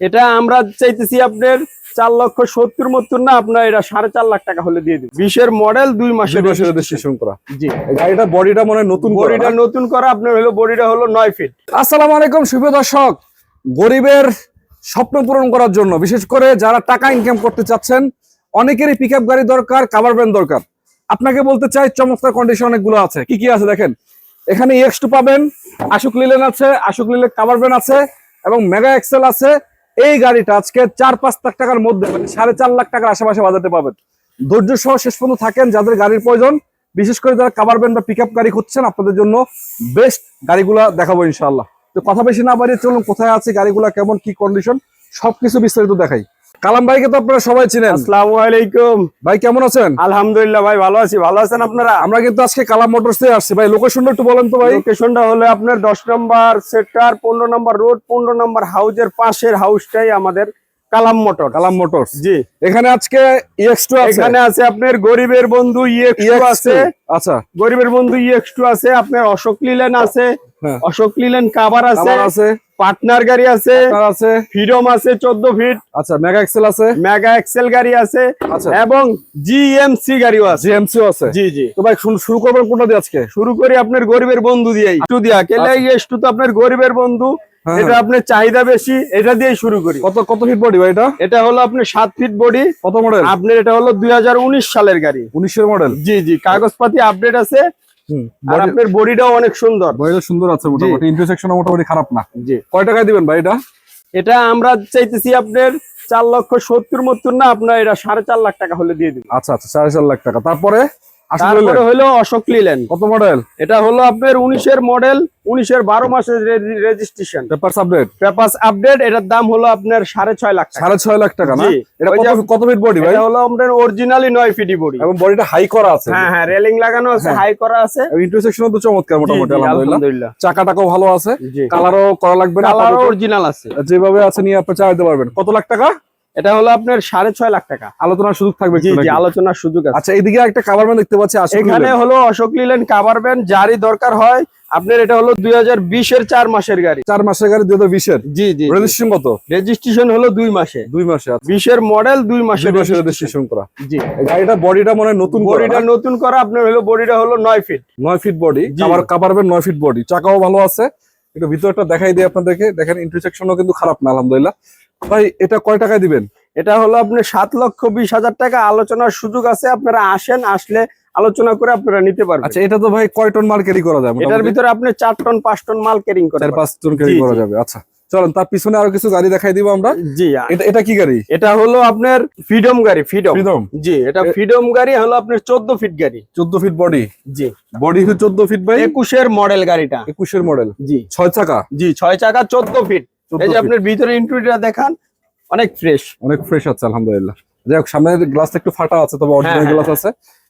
এটা আমরা চাইতেছি আপনার চার লক্ষ সত্তর মত্তর না আপনার এটা সাড়ে চার লাখ টাকা হলে দিয়ে দিন বিশের মডেল দুই মাসের রেজিস্ট্রেশন করা। জি। এই গাড়িটার বডিটা মনে নতুন বডিটা নতুন করা আপনার হলো বডিটা হলো নয় ফিট আসসালামু আলাইকুম শুভ দর্শক। গরিবের স্বপ্ন পূরণ করার জন্য বিশেষ করে যারা টাকা ইনকাম করতে চাচ্ছেন অনেকেরই পিক আপ গাড়ি দরকার কাভার ভ্যান দরকার। আপনাকে বলতে চাই চমৎকার কন্ডিশন অনেকগুলো আছে। কি কি আছে দেখেন? এখানে এক্স টু পাবেন আশুক লিলেন আছে আশুক লিলেন কাভার ভ্যান আছে এবং মেগা এক্সেল আছে। এই গাড়িটা আজকে চার পাঁচ লাখ টাকার মধ্যে মানে সাড়ে চার লাখ টাকার আশেপাশে বাজাতে পাবেন। ধৈর্য সহ শেষ পর্যন্ত থাকেন যাদের গাড়ির প্রয়োজন, বিশেষ করে যারা কাভার ব্যান্ড বা পিক গাড়ি খুঁজছেন, আপনাদের জন্য বেস্ট গাড়িগুলা দেখাবো ইনশাল্লাহ তো কথা বেশি না বাড়িয়ে চলুন, কোথায় আছে, গাড়িগুলা কেমন, কি কন্ডিশন সবকিছু বিস্তারিত দেখাই। কালাম ভাইকে তো আপনারা সবাই চিনেন। আসসালামু আলাইকুম। ভাই কেমন আছেন? আলহামদুলিল্লাহ ভাই ভালো আছি। ভালো আছেন আপনারা? আমরা কিন্তু আজকে কালাম মোটরস থেকে আসছি। ভাই লোকেশনটা একটু বলেন তো ভাই। লোকেশনটা হলো আপনার দশ নম্বর সেক্টর পনেরো নম্বর রোড পনেরো নম্বর হাউজের পাশের হাউসটাই আমাদের কালাম মোটর কালাম মোটরস। জি। এখানে আজকে ইএক্স টু আছে। এখানে আছে আপনার গরিবের বন্ধু ইএক্স EX2 আছে। আচ্ছা। গরিবের বন্ধু ইএক্স টু আছে আপনার অশোক লিলেন আছে। হ্যাঁ। অশোক লিলেন কাবার আছে। আছে। পার্টনার গাড়ি আছে। আছে। ফ্রিডম আছে চোদ্দ ফিট আচ্ছা মেগা এক্সেল আছে। মেগা এক্সেল গাড়ি আছে। আচ্ছা। এবং জিএমসি গাড়িও আছে। জিএমসিও আছে। জি জি। তো ভাই শুরু- শুরু করবেন কোনটা দিয়ে আজকে? শুরু করি আপনার গরিবের বন্ধু দিয়ে একটু দিয়া কেলে একটু তো আপনার গরিবের বন্ধু। এটা আপনার চাহিদা বেশি এটা দিয়েই শুরু করি। কত কত ফিট বডি ভাই এটা? এটা হলো আপনার সাত ফিট বডি কত মডেল আপনার এটা হলো দুই হাজার উনিশ সালের গাড়ি। উনিশের মডেল জি জি কাগজপাতি আপডেট আছে। আর আপনার বডিটাও অনেক সুন্দর। বডিটা সুন্দর আছে মোটামুটি ইন্টারসেকশন মোটামুটি খারাপ না। জি। কয় টাকায় দিবেন ভাই এটা? এটা আমরা চাইতেছি আপনার চার লক্ষ সত্তর মত্তর না আপনার এটা সাড়ে চার লাখ টাকা হলে দিয়ে দিন আচ্ছা আচ্ছা সাড়ে চার লাখ টাকা। তারপরে? তারপরে হলো অশোক লিলেন। কত মডেল এটা হলো আপনার উনিশের মডেল উনিশের বারো মাসের registration paper update papers update এটার দাম হলো আপনার সাড়ে ছয় লাখ সাড়ে ছয় লাখ টাকা না? এটা কত ফিট বডি ভাই? হলো আপনার অরিজিনালি নয় ফিটি বডি এবং বডিটা হাই করা আছে। হ্যাঁ হ্যাঁ রেলিং লাগানো আছে হ্যাঁ। হাই করা আছে। ইন্টারসেকশন তো চমৎকার মোটামুটি আলহামদুলিল্লাহ। চাকাটাকেও ভালো আছে। কালারও করা লাগবে না কালারও অরিজিনাল আছে। যেভাবে আছে নিয়ে আপনি চালাতে পারবেন। কত লাখ টাকা? এটা হলো আপনার সাড়ে ছয় লাখ টাকা। আলোচনার সুযোগ থাকবে জি? আলোচনার সুযোগ আছে। আচ্ছা এইদিকে একটা কাভার ম্যান দেখতে পাচ্ছি এখানে হলো অশোক লিলেন কাভার ব্যান্ড যারই দরকার হয় আপনার এটা হলো দুই হাজার বিশের চার মাসের গাড়ি। চার মাসের গাড়ি দুই হাজার বিশের? জি জি রেজিস্ট্রেশন কত? রেজিস্ট্রেশন হলো দুই মাসে। দুই মাসে আচ্ছা। বিশের মডেল দুই registration। রেজিস্ট্রেশন করা। জি। এই গাড়িটার বডিটা মনে নতুন বডিটা নতুন করা আপনার হলো বডিটা হলো নয় ফিট নয় ফিট বডি জি। আবার কাপারবেন নয় ফিট বডি চাকাও ভালো আছে। একটু ভিতরটা দেখাই দিই আপনাদেরকে। দেখেন ইন্টারসেকশনও কিন্তু খারাপ না আলহামদুলিল্লাহ। ভাই এটা কয় টাকায় দিবেন? এটা হলো আপনার সাত লক্ষ বিশ হাজার টাকা। আলোচনার সুযোগ আছে আপনারা আসেন আসলে আলোচনা করে আপনারা নিতে পারবেন। আচ্ছা এটা তো ভাই কয় টন মাল ক্যারি করা যাবে এটার ভিতরে আপনি চার টন পাঁচ টন মাল ক্যারিং করে চার পাঁচ টন ক্যারি করা যাবে। আচ্ছা চলেন তার পিছনে আরও কিছু গাড়ি দেখাই দিব আমরা? জি এটা এটা কি গাড়ি? এটা হলো আপনার ফ্রিডম গাড়ি ফ্রিডম ফ্রিডম জি এটা ফ্রিডম গাড়ি হলো আপনার চোদ্দ ফিট গাড়ি। চোদ্দ ফিট বডি জি। বডি চোদ্দ ফিট বাই একুশের মডেল গাড়িটা। একুশের মডেল জি। ছয় চাকা? জি ছয় চাকা চোদ্দ ফিট 14 এই যে। আপনার ভিতরে ইন্টুরিটা দেখান অনেক ফ্রেশ অনেক ফ্রেশ আছে আলহামদুলিল্লাহ। যাই হোক সামনের গ্লাসটা একটু ফাটা আছে তবে অরিজিনাল হ্যাঁ, গ্লাস আছে।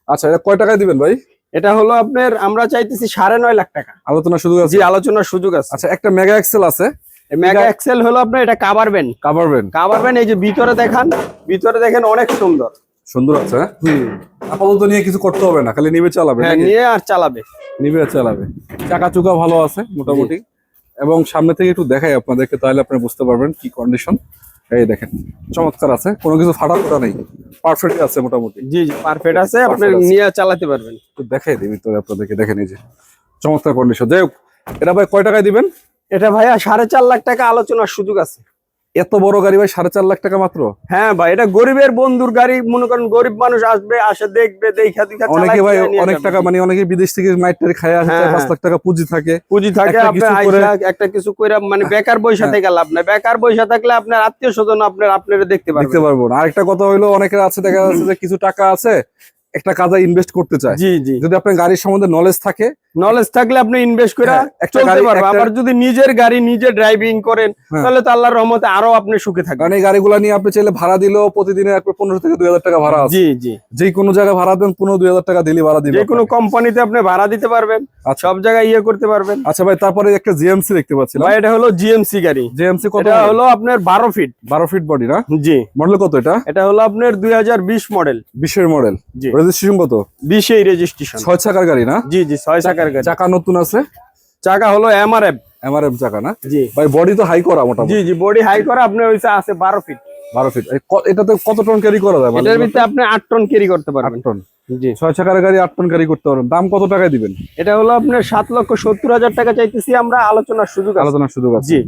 আচ্ছা এটা কয় টাকায় দিবেন ভাই? এটা হলো আপনার আমরা চাইতেছি সাড়ে নয় লাখ টাকা। আলোচনা শুধু আছে? জি আলোচনার সুযোগ আছে। আচ্ছা একটা মেগা এক্সেল আছে। মেগা এক্সেল হলো আপনার এটা কাভার ব্যান্ড কাভারবেন কাভার ব্যান্ড এই যে ভিতরে দেখান ভিতরে দেখেন অনেক সুন্দর। সুন্দর আছে হ্যাঁ? আপাতত নিয়ে কিছু করতে হবে না খালি নিবে চালাবে হ্যাঁ নিয়ে আর চালাবে। নিবে আর চালাবে। চাকা চুকা ভালো আছে মোটামুটি। এবং সামনে থেকে একটু দেখাই আপনাদেরকে তাহলে আপনি বুঝতে পারবেন কি কন্ডিশন এই দেখেন চমৎকার আছে কোনো কিছু ফাটা ফোটা নেই পারফেক্ট আছে মোটামুটি। জি জি পারফেক্ট আছে আপনি নিয়ে চালাতে পারবেন। একটু দেখাই দিই ভিতরে আপনাদেরকে দেখেন এই যে চমৎকার কন্ডিশন দেখ হোক এটা ভাই কয় টাকায় দিবেন? এটা ভাইয়া সাড়ে চার লাখ টাকা আলোচনার সুযোগ আছে। এত বড় গাড়ি ভাই সাড়ে চার লাখ টাকা মাত্র? হ্যাঁ ভাই এটা গরিবের বন্ধুর গাড়ি মনে করেন গরিব মানুষ আসবে আসে দেখবে দেখা দেখা অনেকে ভাই অনেক টাকা মানে অনেকে বিদেশ থেকে মাইট টাইট খায় আসে হ্যাঁ, পাঁচ হ্যাঁ। লাখ টাকা পুঁজি থাকে। পুঁজি থাকে একটা কিছু করে- একটা কিছু করে মানে বেকার বৈশা হ্যাঁ। থেকে লাভ নাই। বেকার বৈশা থাকলে আপনার আত্মীয় স্বজন আপনার আপনারা দেখতে পারবেন দেখতে পারব না। আরেকটা কথা হইল অনেকের আছে দেখা যাচ্ছে যে কিছু টাকা আছে একটা কাজে ইনভেস্ট করতে চায়। জি জি। যদি আপনার গাড়ির সম্বন্ধে নলেজ থাকে নলেজ থাকলে আপনি ইনভেস্ট করে হ্যাঁ, একটা চলতে গাড়ি- পারবেন। আবার যদি নিজের গাড়ি নিজে ড্রাইভিং করেন হ্যাঁ। তাহলে তো আল্লাহর রহমতে আরও আপনি সুখে থাকবেন। এই গাড়িগুলো নিয়ে আপনি চাইলে ভাড়া দিলেও প্রতিদিনে পনেরো থেকে দুই হাজার টাকা ভাড়া আছে। জি জি। যে কোনো জায়গায় ভাড়া দেন পনেরো দুই হাজার টাকা দিলে ভাড়া দিবে যে কোনো কোম্পানিতে আপনি ভাড়া দিতে পারবেন আচ্ছা। সব জায়গায় ইয়ে করতে পারবেন। আচ্ছা ভাই তারপরে একটা জিএমসি দেখতে পাচ্ছিলাম। ভাই এটা হলো জিএমসি গাড়ি। জিএমসি কত এটা হলো আপনার বারো ফিট বারো ফিট বডি না? জি। মডেল কত এটা? এটা হলো আপনার দুই হাজার বিশ মডেল বিশের মডেল জি। রেজিস্ট্রেশন কত? বিশেই রেজিস্ট্রেশন ছয় চাকার গাড়ি না? জি জি ছয় চাকার গাড়ি। চাকা নতুন আছে? চাকা হলো এমআরএফ এমআরএম চাকা না? জি। ভাই বডি তো হাই করা মোটামুটি। জি জি বডি হাই করা আপনার হইছে আছে বারো ফিট বারো ফিট এটাতে কত টন ক্যারি করা যায়? মানে এটার ভিতরে আপনি আট টন ক্যারি করতে পারবেন। টন জি। ছয় চাকার গাড়ি আট টন ক্যারি করতে পারবেন। দাম কত টাকায় দিবেন? এটা হলো আপনার সাত লক্ষ সত্তর হাজার টাকা চাইতেছি আমরা আলোচনার সুযোগ। আলোচনার সুযোগ আছে। জি।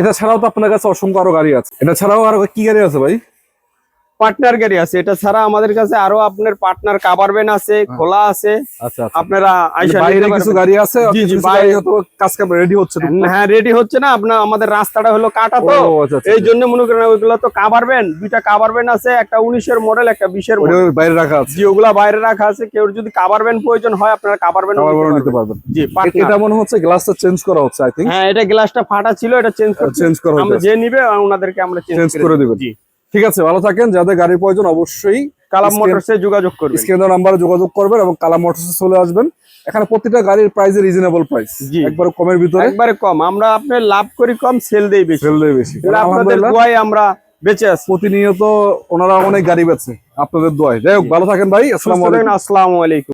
এটা ছাড়াও তো আপনার কাছে অসংখ্য আরও গাড়ি আছে। এটা ছাড়াও আরও কি গাড়ি আছে ভাই? পার্টনার গাড়ি আছে। এটা ছাড়া আমাদের কাছে আরও আপনার পার্টনার কাভার ভ্যান আছে খোলা আছে। আচ্ছা আচ্ছা। আপনারা কিছু গাড়ি আছে? কাজ কাম রেডি হচ্ছে হ্যাঁ রেডি হচ্ছে না। আপনার আমাদের রাস্তাটা হলো কাটা তো। আচ্ছা, আচ্ছা, এই জন্য মনে করেন ওইগুলো তো কাভার ভ্যান দুইটা কাভার ভ্যান আছে একটা উনিশের মডেল একটা বিশের বাইরে রাখা আছে। জি ওগুলা বাইরে রাখা আছে। কেউ যদি কাভার ভ্যান প্রয়োজন হয় আপনারা কাভার ভ্যান নিতে পারবেন। জি এটা মনে হচ্ছে গ্লাসটা চেঞ্জ করা হচ্ছে আই থিঙ্ক হ্যাঁ এটা গ্লাসটা ফাটা ছিল এটা চেঞ্জ করছি। চেঞ্জ করা আমরা যে নিবে ওনাদেরকে আমরা চেঞ্জ করে দিবেন। জি। ঠিক আছে ভালো থাকেন। যাদের গাড়ির প্রয়োজন অবশ্যই কালাম মোটরসে যোগাযোগ করবেন। স্ক্রিন নাম্বারে যোগাযোগ করবেন এবং কালা মোটরসে চলে আসবেন। এখানে প্রতিটা গাড়ির প্রাইস রিজনেবল প্রাইস। একবার কমের ভিতরে। একবারে কম। আমরা আপনি লাভ করি কম সেল দেই বেশি। সেল দেয় বেশি। আপনাদের দোয়ায় আমরা বেঁচে আছি। প্রতিনিয়ত ওনারা অনেক গাড়ি বেচে আপনাদের দোয়ায়। যাই হোক ভালো থাকেন ভাই। আসসালামু আলাইকুম। আসসালামু আলাইকুম।